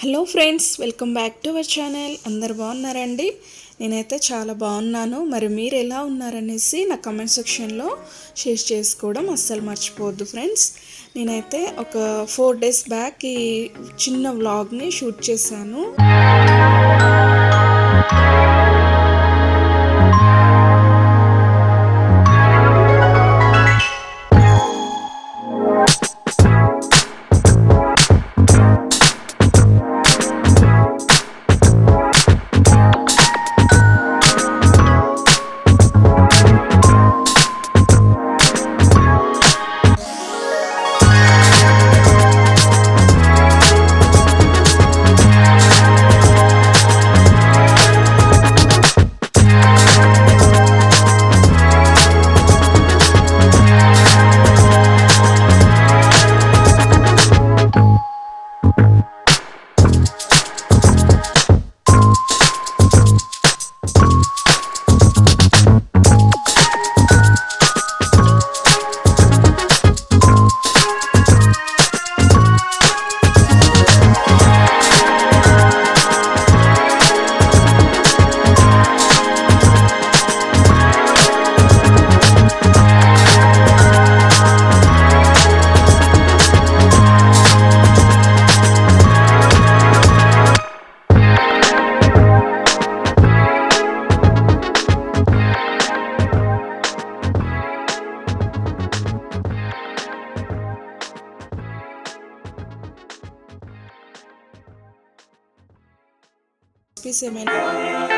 Hello friends welcome back to our channel అందరు బాగున్నారండి? నేనైతే చాలా బాగున్నాను. మరి మీరు ఎలా ఉన్నారనేసి నా కమెంట్ సెక్షన్లో షేర్ చేసుకోవడం అస్సలు మర్చిపోవద్దు ఫ్రెండ్స్ నేనైతే ఒక ఫోర్ డేస్ బ్యాక్ ఈ చిన్న వ్లాగ్ని షూట్ చేశాను. piece of me